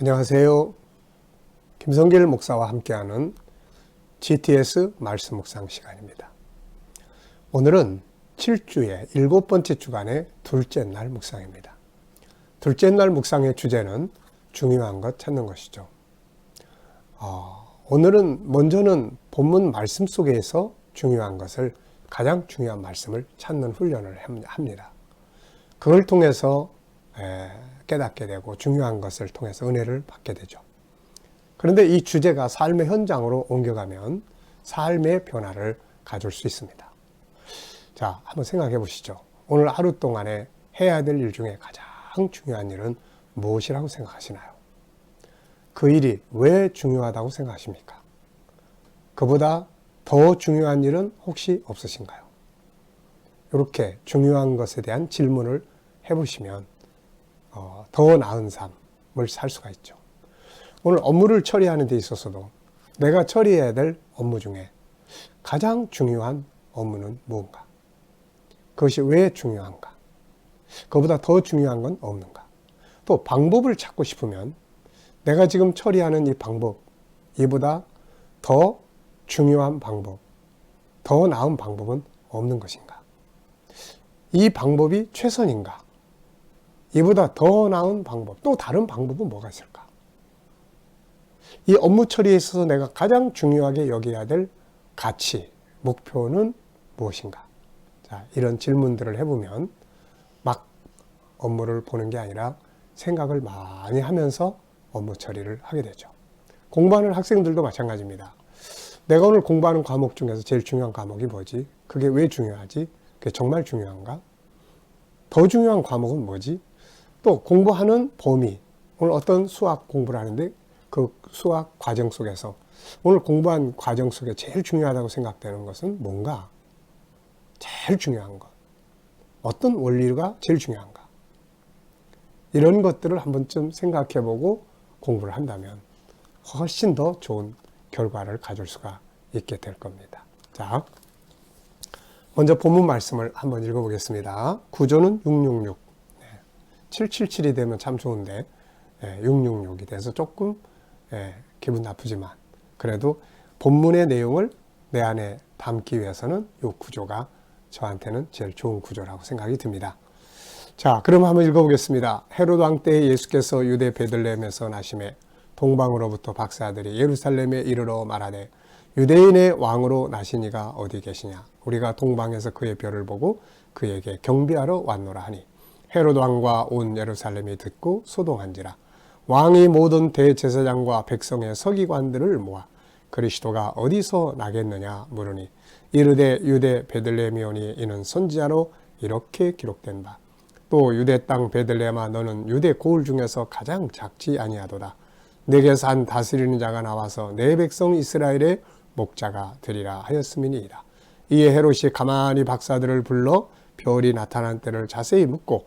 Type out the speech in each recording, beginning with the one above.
안녕하세요. 김성길 목사와 함께하는 GTS 말씀 묵상 시간입니다. 오늘은 7주의 일곱 번째 주간의 둘째 날 묵상입니다. 둘째 날 묵상의 주제는 중요한 것 찾는 것이죠. 어, 오늘은 먼저는 본문 말씀 속에서 중요한 것을 가장 중요한 말씀을 찾는 훈련을 합니다. 그걸 통해서 에, 깨닫게 되고 중요한 것을 통해서 은혜를 받게 되죠. 그런데 이 주제가 삶의 현장으로 옮겨가면 삶의 변화를 가질 수 있습니다. 자, 한번 생각해 보시죠. 오늘 하루 동안에 해야 될 일 중에 가장 중요한 일은 무엇이라고 생각하시나요? 그 일이 왜 중요하다고 생각하십니까? 그보다 더 중요한 일은 혹시 없으신가요? 이렇게 중요한 것에 대한 질문을 해보시면 어, 더 나은 삶을 살 수가 있죠. 오늘 업무를 처리하는 데 있어서도 내가 처리해야 될 업무 중에 가장 중요한 업무는 무엇인가? 그것이 왜 중요한가? 그보다 더 중요한 건 없는가? 또 방법을 찾고 싶으면 내가 지금 처리하는 이 방법, 이보다 더 중요한 방법, 더 나은 방법은 없는 것인가? 이 방법이 최선인가? 이보다 더 나은 방법, 또 다른 방법은 뭐가 있을까? 이 업무 처리에 있어서 내가 가장 중요하게 여겨야 될 가치, 목표는 무엇인가? 자, 이런 질문들을 해보면 막 업무를 보는 게 아니라 생각을 많이 하면서 업무 처리를 하게 되죠. 공부하는 학생들도 마찬가지입니다. 내가 오늘 공부하는 과목 중에서 제일 중요한 과목이 뭐지? 그게 왜 중요하지? 그게 정말 중요한가? 더 중요한 과목은 뭐지? 또 공부하는 범위. 오늘 어떤 수학 공부를 하는데 그 수학 과정 속에서 오늘 공부한 과정 속에 제일 중요하다고 생각되는 것은 뭔가? 제일 중요한 것. 어떤 원리가 제일 중요한가? 이런 것들을 한 번쯤 생각해 보고 공부를 한다면 훨씬 더 좋은 결과를 가질 수가 있게 될 겁니다. 자, 먼저 본문 말씀을 한번 읽어보겠습니다. 구조는 666. 777이 되면 참 좋은데 666이 돼서 조금 예, 기분 나쁘지만 그래도 본문의 내용을 내 안에 담기 위해서는 이 구조가 저한테는 제일 좋은 구조라고 생각이 듭니다. 자, 그럼 한번 읽어보겠습니다. 헤롯 왕때 예수께서 유대 베들레헴에서 나심에 동방으로부터 박사들이 예루살렘에 이르러 말하되 유대인의 왕으로 나시니가 어디 계시냐? 우리가 동방에서 그의 별을 보고 그에게 경비하러 왔노라 하니 헤롯 왕과 온 예루살렘이 듣고 소동한지라. 왕이 모든 대제사장과 백성의 서기관들을 모아 그리스도가 어디서 나겠느냐 물으니 이르되 유대 베들레헴이오니 이는 선지자로 이렇게 기록된 바 또 유대 땅 베들레헴아 너는 유대 고을 중에서 가장 작지 아니하도다. 내게 산 다스리는 자가 나와서 내 백성 이스라엘의 목자가 되리라 하였음이니이다. 이에 헤롯이 가만히 박사들을 불러 별이 나타난 때를 자세히 묻고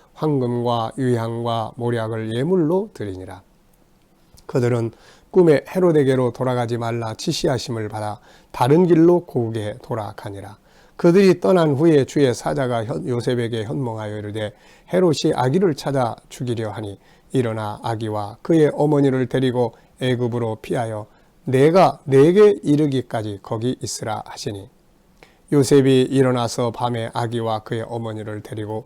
황금과 유향과 모략을 예물로 드리니라. 그들은 꿈에 헤로데게로 돌아가지 말라 지시하심을 받아 다른 길로 고국에 돌아가니라. 그들이 떠난 후에 주의 사자가 요셉에게 현몽하여 이르되 헤롯이 아기를 찾아 죽이려 하니 일어나 아기와 그의 어머니를 데리고 애굽으로 피하여 내가 내게 이르기까지 거기 있으라 하시니 요셉이 일어나서 밤에 아기와 그의 어머니를 데리고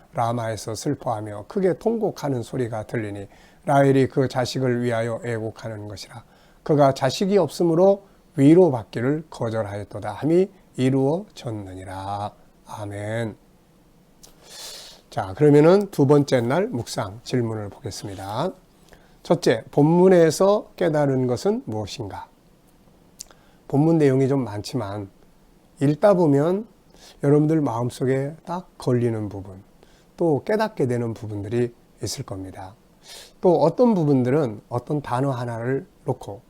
라마에서 슬퍼하며 크게 통곡하는 소리가 들리니 라헬이 그 자식을 위하여 애곡하는 것이라 그가 자식이 없으므로 위로 받기를 거절하였도다 함이 이루어졌느니라. 아멘. 자, 그러면은 두 번째 날 묵상 질문을 보겠습니다. 첫째, 본문에서 깨달은 것은 무엇인가? 본문 내용이 좀 많지만 읽다 보면 여러분들 마음속에 딱 걸리는 부분, 또 깨닫게 되는 부분들이 있을 겁니다. 또 어떤 부분들은 어떤 단어 하나를 놓고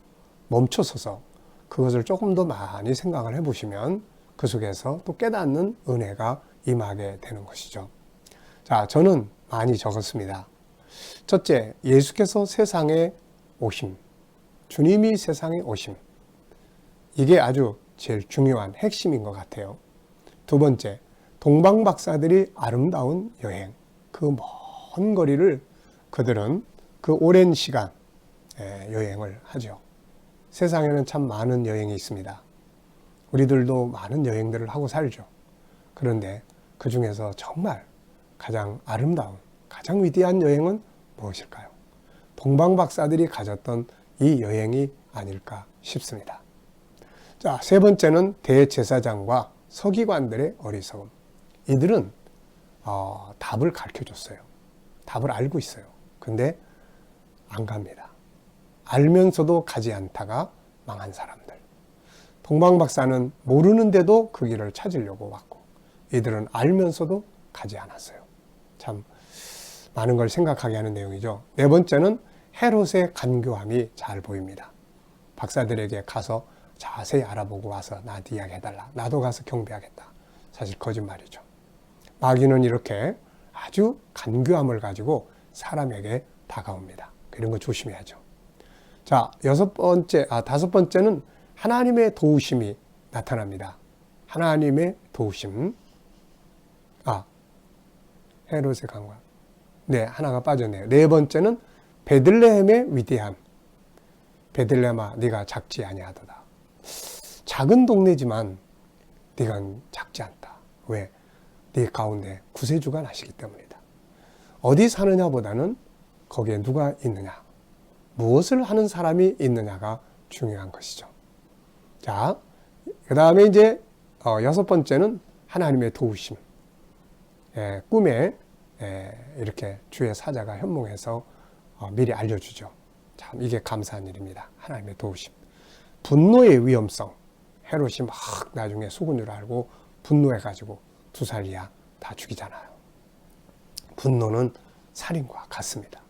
멈춰서서 그것을 조금 더 많이 생각을 해보시면 그 속에서 또 깨닫는 은혜가 임하게 되는 것이죠. 자, 저는 많이 적었습니다. 첫째, 예수께서 세상에 오심. 주님이 세상에 오심. 이게 아주 제일 중요한 핵심인 것 같아요. 두 번째, 동방 박사들이 아름다운 여행. 그 먼 거리를 그들은 그 오랜 시간 예, 여행을 하죠. 세상에는 참 많은 여행이 있습니다. 우리들도 많은 여행들을 하고 살죠. 그런데 그 중에서 정말 가장 아름다운, 가장 위대한 여행은 무엇일까요? 동방 박사들이 가졌던 이 여행이 아닐까 싶습니다. 자, 세 번째는 대제사장과 서기관들의 어리석음. 이들은 어, 답을 가르쳐 줬어요. 답을 알고 있어요. 근데 안 갑니다. 알면서도 가지 않다가 망한 사람들. 동방 박사는 모르는데도 그 길을 찾으려고 왔고, 이들은 알면서도 가지 않았어요. 참 많은 걸 생각하게 하는 내용이죠. 네 번째는 헤롯의 간교함이 잘 보입니다. 박사들에게 가서 자세히 알아보고 와서 나한테 이야기해달라. 나도 가서 경배하겠다. 사실 거짓말이죠. 마귀는 이렇게 아주 간교함을 가지고 사람에게 다가옵니다. 그런 거 조심해야죠. 자, 여섯 번째, 아, 다섯 번째는 하나님의 도우심이 나타납니다. 하나님의 도우심. 아, 헤롯의 강과. 네, 하나가 빠졌네요. 네 번째는 베들레헴의 위대함. 베들레헴아, 네가 작지 아니하도다. 작은 동네지만 네가 작지 않다. 왜? 네 가운데 구세주가 나시기 때문이다. 어디 사느냐보다는 거기에 누가 있느냐, 무엇을 하는 사람이 있느냐가 중요한 것이죠. 자, 그 다음에 이제 어, 여섯 번째는 하나님의 도우심. 예, 꿈에 예, 이렇게 주의 사자가 현몽해서 어, 미리 알려주죠. 참 이게 감사한 일입니다. 하나님의 도우심. 분노의 위험성. 헤롯이 막 나중에 줄 알고 분노해가지고 두 살이야 다 죽이잖아요. 분노는 살인과 같습니다.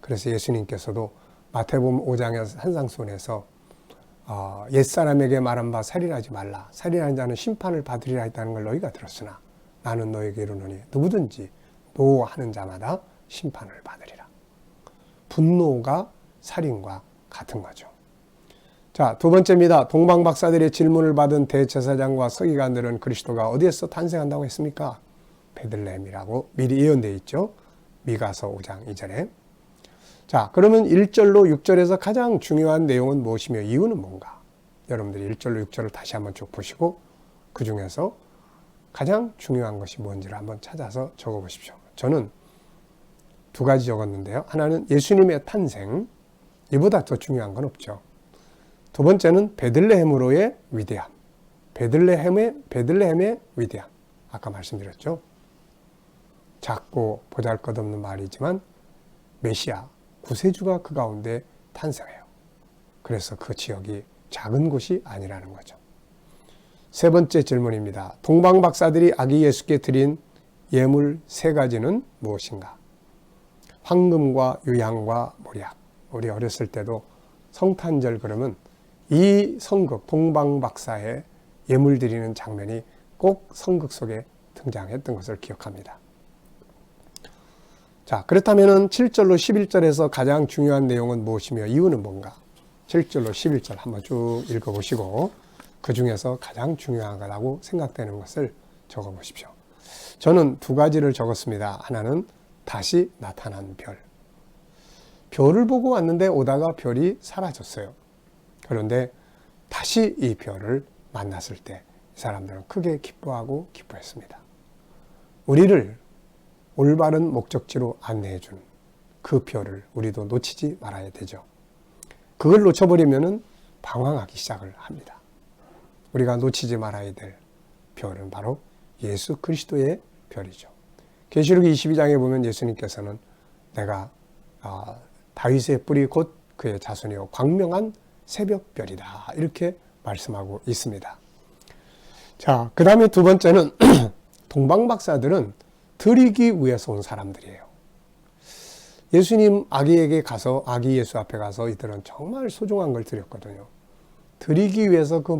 그래서 예수님께서도 마태복음 5장의 산상순에서 어, 옛사람에게 말한 바 살인하지 말라. 살인하는 자는 심판을 받으리라 했다는 걸 너희가 들었으나 나는 너에게 이르노니 누구든지 노하는 자마다 심판을 받으리라. 분노가 살인과 같은 거죠. 자, 두 번째입니다. 동방 박사들의 질문을 받은 대제사장과 서기관들은 그리스도가 어디에서 탄생한다고 했습니까? 베들레헴이라고 미리 예언되어 있죠. 미가서 5장 2절에. 자, 그러면 1절로 6절에서 가장 중요한 내용은 무엇이며 이유는 뭔가? 여러분들이 1절로 6절을 다시 한번 쭉 보시고 그 중에서 가장 중요한 것이 뭔지를 한번 찾아서 적어 보십시오. 저는 두 가지 적었는데요. 하나는 예수님의 탄생. 이보다 더 중요한 건 없죠. 두 번째는 베들레헴으로의 위대함. 베들레헴의 베들레헴의 위대함. 아까 말씀드렸죠. 작고 보잘것없는 말이지만 메시아 구세주가 그 가운데 탄생해요. 그래서 그 지역이 작은 곳이 아니라는 거죠. 세 번째 질문입니다. 동방 박사들이 아기 예수께 드린 예물 세 가지는 무엇인가? 황금과 유향과 모략. 우리 어렸을 때도 성탄절 그러면 이 성극 동방 박사의 예물 드리는 장면이 꼭 성극 속에 등장했던 것을 기억합니다. 자, 그렇다면 7절로 11절에서 가장 중요한 내용은 무엇이며 이유는 뭔가? 7절로 11절 한번 쭉 읽어 보시고 그 중에서 가장 중요한 거라고 생각되는 것을 적어 보십시오. 저는 두 가지를 적었습니다. 하나는 다시 나타난 별. 별을 보고 왔는데 오다가 별이 사라졌어요. 그런데 다시 이 별을 만났을 때 사람들은 크게 기뻐하고 기뻐했습니다. 우리를 올바른 목적지로 안내해 준 그 별을 우리도 놓치지 말아야 되죠. 그걸 놓쳐버리면 방황하기 시작을 합니다. 우리가 놓치지 말아야 될 별은 바로 예수 그리스도의 별이죠. 계시록 22장에 보면 예수님께서는 내가 아, 다윗의 뿌리 곧 그의 자손이요 광명한 새벽별이다 이렇게 말씀하고 있습니다. 자, 그 다음에 두 번째는 동방박사들은 드리기 위해서 온 사람들이에요. 예수님 아기에게 가서 아기 예수 앞에 가서 이들은 정말 소중한 걸 드렸거든요. 드리기 위해서 그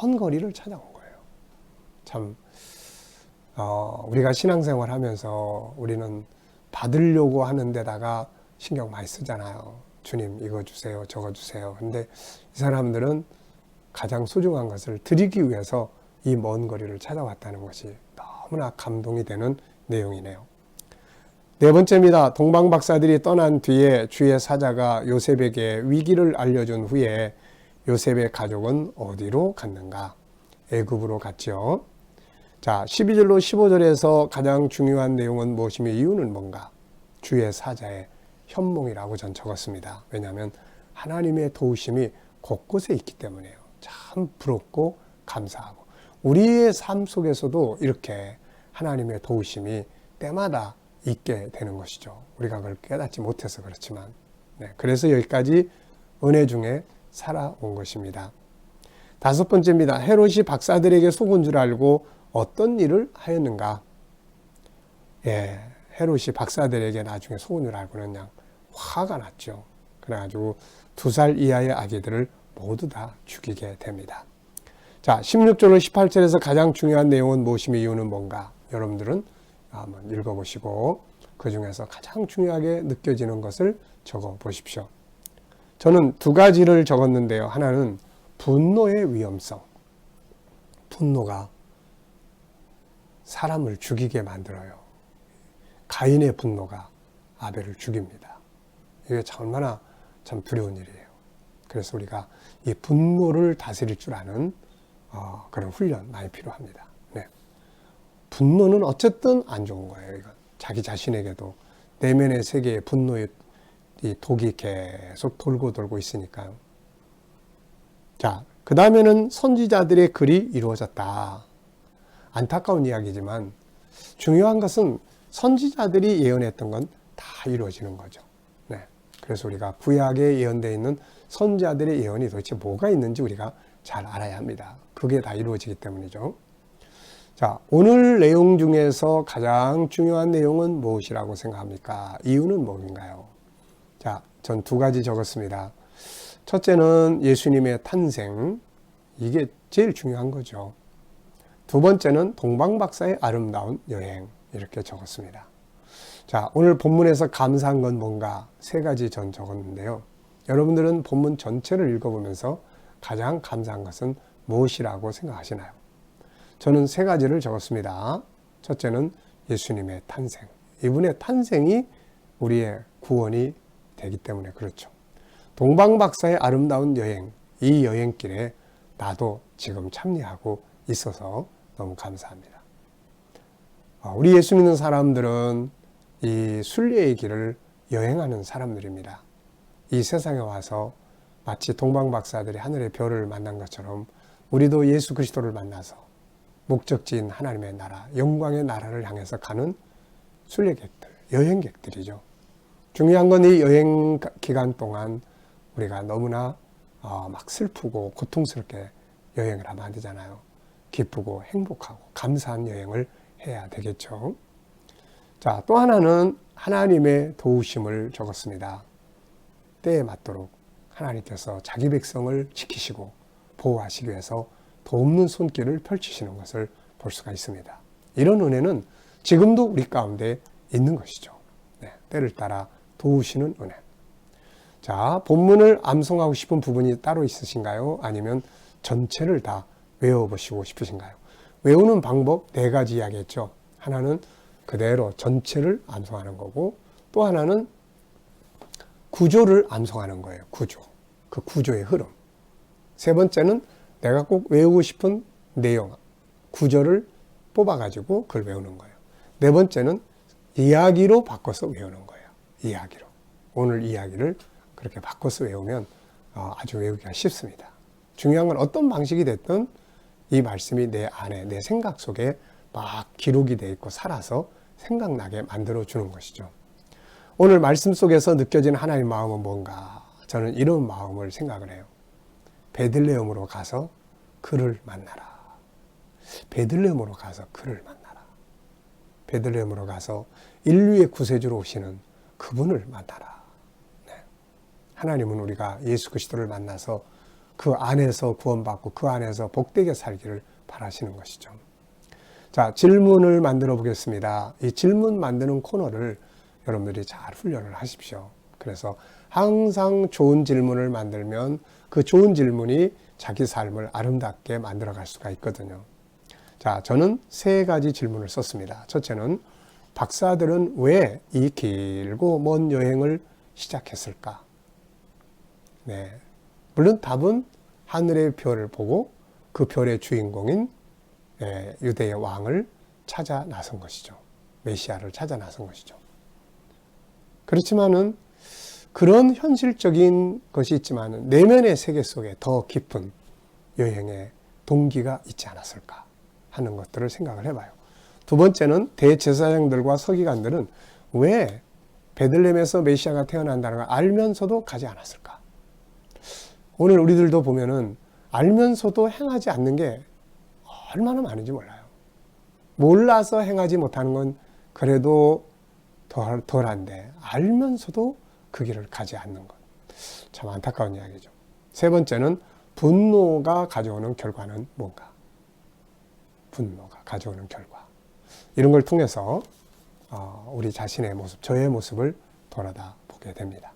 먼 거리를 찾아온 거예요. 참 어, 우리가 신앙생활 하면서 우리는 받으려고 하는 데다가 신경 많이 쓰잖아요. 주님 이거 주세요, 저거 주세요. 근데 이 사람들은 가장 소중한 것을 드리기 위해서 이 먼 거리를 찾아왔다는 것이 너무나 감동이 되는 내용이네요. 네 번째입니다. 동방 박사들이 떠난 뒤에 주의 사자가 요셉에게 위기를 알려준 후에 요셉의 가족은 어디로 갔는가? 애굽으로 갔죠. 자, 12절로 15절에서 가장 중요한 내용은 무엇이며 이유는 뭔가? 주의 사자의 현몽이라고 전 적었습니다. 왜냐하면 하나님의 도우심이 곳곳에 있기 때문에요. 참 부럽고 감사하고. 우리의 삶 속에서도 이렇게 하나님의 도우심이 때마다 있게 되는 것이죠. 우리가 그걸 깨닫지 못해서 그렇지만. 네, 그래서 여기까지 은혜 중에 살아온 것입니다. 다섯 번째입니다. 헤롯이 박사들에게 속은 줄 알고 어떤 일을 하였는가? 예, 헤롯이 박사들에게 나중에 속은 줄 알고는 그냥 화가 났죠. 그래가지고 두 살 이하의 아기들을 모두 다 죽이게 됩니다. 자, 16절로 18절에서 가장 중요한 내용은 무엇이며 이유는 뭔가? 여러분들은 한번 읽어보시고 그 중에서 가장 중요하게 느껴지는 것을 적어 보십시오. 저는 두 가지를 적었는데요. 하나는 분노의 위험성. 분노가 사람을 죽이게 만들어요. 가인의 분노가 아벨을 죽입니다. 이게 얼마나 참 두려운 일이에요. 그래서 우리가 이 분노를 다스릴 줄 아는 어, 그런 훈련 많이 필요합니다. 네. 분노는 어쨌든 안 좋은 거예요. 이건 자기 자신에게도 내면의 세계에 분노의 이 독이 계속 돌고 돌고 있으니까요. 자, 그 다음에는 선지자들의 글이 이루어졌다. 안타까운 이야기지만 중요한 것은 선지자들이 예언했던 건 다 이루어지는 거죠. 네. 그래서 우리가 구약에 예언되어 있는 선지자들의 예언이 도대체 뭐가 있는지 우리가 잘 알아야 합니다. 그게 다 이루어지기 때문이죠. 자, 오늘 내용 중에서 가장 중요한 내용은 무엇이라고 생각합니까? 이유는 뭔가요? 자, 전 두 가지 적었습니다. 첫째는 예수님의 탄생. 이게 제일 중요한 거죠. 두 번째는 동방박사의 아름다운 여행. 이렇게 적었습니다. 자, 오늘 본문에서 감사한 건 뭔가 세 가지 전 적었는데요. 여러분들은 본문 전체를 읽어보면서 가장 감사한 것은 무엇이라고 생각하시나요? 저는 세 가지를 적었습니다. 첫째는 예수님의 탄생. 이분의 탄생이 우리의 구원이 되기 때문에 그렇죠. 동방박사의 아름다운 여행, 이 여행길에 나도 지금 참여하고 있어서 너무 감사합니다. 어, 우리 예수 믿는 사람들은 이 순례의 길을 여행하는 사람들입니다. 이 세상에 와서 마치 동방 박사들이 하늘의 별을 만난 것처럼 우리도 예수 그리스도를 만나서 목적지인 하나님의 나라, 영광의 나라를 향해서 가는 순례객들, 여행객들이죠. 중요한 건 이 여행 기간 동안 우리가 너무나 어, 막 슬프고 고통스럽게 여행을 하면 안 되잖아요. 기쁘고 행복하고 감사한 여행을 해야 되겠죠. 자, 또 하나는 하나님의 도우심을 적었습니다. 때에 맞도록 하나님께서 자기 백성을 지키시고 보호하시기 위해서 돕는 손길을 펼치시는 것을 볼 수가 있습니다. 이런 은혜는 지금도 우리 가운데 있는 것이죠. 네, 때를 따라 도우시는 은혜. 자, 본문을 암송하고 싶은 부분이 따로 있으신가요? 아니면 전체를 다 외워보시고 싶으신가요? 외우는 방법 네 가지 이야기했죠. 하나는 그대로 전체를 암송하는 거고, 또 하나는 구조를 암송하는 거예요. 구조. 그 구조의 흐름. 세 번째는 내가 꼭 외우고 싶은 내용, 구조를 뽑아가지고 그걸 외우는 거예요. 네 번째는 이야기로 바꿔서 외우는 거예요. 이야기로. 오늘 이야기를 그렇게 바꿔서 외우면 어, 아주 외우기가 쉽습니다. 중요한 건 어떤 방식이 됐든 이 말씀이 내 안에, 내 생각 속에 막 기록이 돼 있고 살아서 생각나게 만들어 주는 것이죠. 오늘 말씀 속에서 느껴진 하나님의 마음은 뭔가? 저는 이런 마음을 생각을 해요. 베들레헴으로 가서 그를 만나라. 베들레헴으로 가서 그를 만나라. 베들레헴으로 가서 인류의 구세주로 오시는 그분을 만나라. 네. 하나님은 우리가 예수 그리스도를 만나서 그 안에서 구원받고 그 안에서 복되게 살기를 바라시는 것이죠. 자, 질문을 만들어 보겠습니다. 이 질문 만드는 코너를 여러분들이 잘 훈련을 하십시오. 그래서 항상 좋은 질문을 만들면 그 좋은 질문이 자기 삶을 아름답게 만들어 갈 수가 있거든요. 자, 저는 세 가지 질문을 썼습니다. 첫째는 박사들은 왜 이 길고 먼 여행을 시작했을까? 네. 물론 답은 하늘의 별을 보고 그 별의 주인공인 예, 유대의 왕을 찾아 나선 것이죠. 메시아를 찾아 나선 것이죠. 그렇지만은 그런 현실적인 것이 있지만 내면의 세계 속에 더 깊은 여행의 동기가 있지 않았을까 하는 것들을 생각을 해봐요. 두 번째는 대제사장들과 서기관들은 왜 베들렘에서 메시아가 태어난다는 걸 알면서도 가지 않았을까? 오늘 우리들도 보면은 알면서도 행하지 않는 게 얼마나 많은지 몰라요. 몰라서 행하지 못하는 건 그래도 덜, 덜한데 알면서도 그 길을 가지 않는 것. 참 안타까운 이야기죠. 세 번째는 분노가 가져오는 결과는 뭔가? 분노가 가져오는 결과. 이런 걸 통해서 어, 우리 자신의 모습, 저의 모습을 돌아다 보게 됩니다.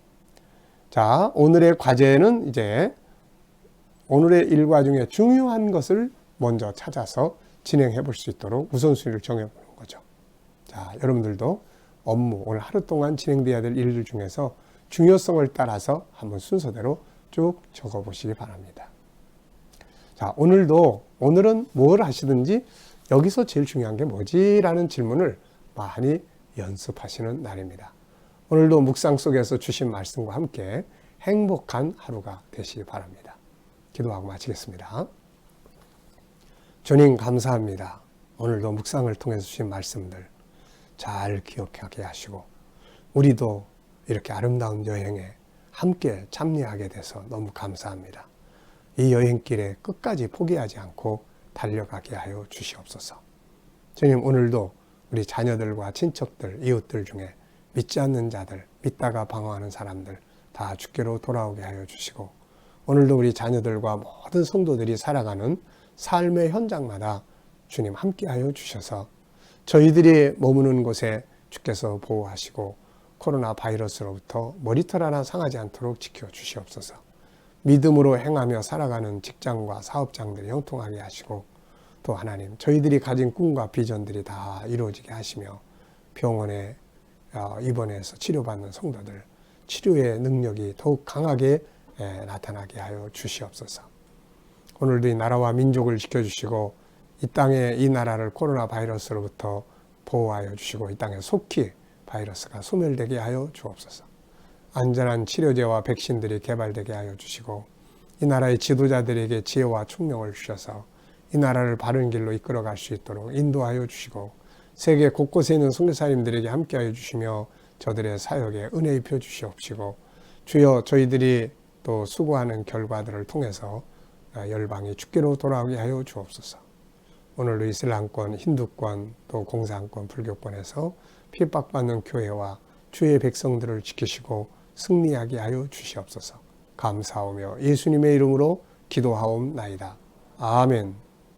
자, 오늘의 과제는 이제 오늘의 일과 중에 중요한 것을 먼저 찾아서 진행해 볼 수 있도록 우선순위를 정해보는 거죠. 자, 여러분들도 업무, 오늘 하루 동안 진행돼야 될 일들 중에서 중요성을 따라서 한번 순서대로 쭉 적어 보시기 바랍니다. 자, 오늘도, 오늘은 뭘 하시든지 여기서 제일 중요한 게 뭐지? 라는 질문을 많이 연습하시는 날입니다. 오늘도 묵상 속에서 주신 말씀과 함께 행복한 하루가 되시기 바랍니다. 기도하고 마치겠습니다. 주님 감사합니다. 오늘도 묵상을 통해서 주신 말씀들 잘 기억하게 하시고 우리도 이렇게 아름다운 여행에 함께 참여하게 돼서 너무 감사합니다. 이 여행길에 끝까지 포기하지 않고 달려가게 하여 주시옵소서. 주님 오늘도 우리 자녀들과 친척들, 이웃들 중에 믿지 않는 자들, 믿다가 방황하는 사람들 다 주께로 돌아오게 하여 주시고 오늘도 우리 자녀들과 모든 성도들이 살아가는 삶의 현장마다 주님 함께하여 주셔서 저희들이 머무는 곳에 주께서 보호하시고 코로나 바이러스로부터 머리털 하나 상하지 않도록 지켜 주시옵소서. 믿음으로 행하며 살아가는 직장과 사업장들이 형통하게 하시고 또 하나님 저희들이 가진 꿈과 비전들이 다 이루어지게 하시며 병원에 어, 입원해서 치료받는 성도들 치료의 능력이 더욱 강하게 나타나게 하여 주시옵소서. 오늘도 이 나라와 민족을 지켜주시고 이 땅에 이 나라를 코로나 바이러스로부터 보호하여 주시고 이 땅에 속히 바이러스가 소멸되게 하여 주옵소서. 안전한 치료제와 백신들이 개발되게 하여 주시고 이 나라의 지도자들에게 지혜와 총명을 주셔서 이 나라를 바른 길로 이끌어 갈 수 있도록 인도하여 주시고 세계 곳곳에 있는 선교사님들에게 함께하여 주시며 저들의 사역에 은혜 입혀 주시옵시고 주여 저희들이 또 수고하는 결과들을 통해서 아, 열방이 주께로 돌아오게 하여 주옵소서. 오늘도 이슬람권, 힌두권, 또 공산권, 불교권에서 핍박받는 교회와 주의 백성들을 지키시고 승리하게 하여 주시옵소서. 감사하며 예수님의 이름으로 기도하옵나이다. 아멘.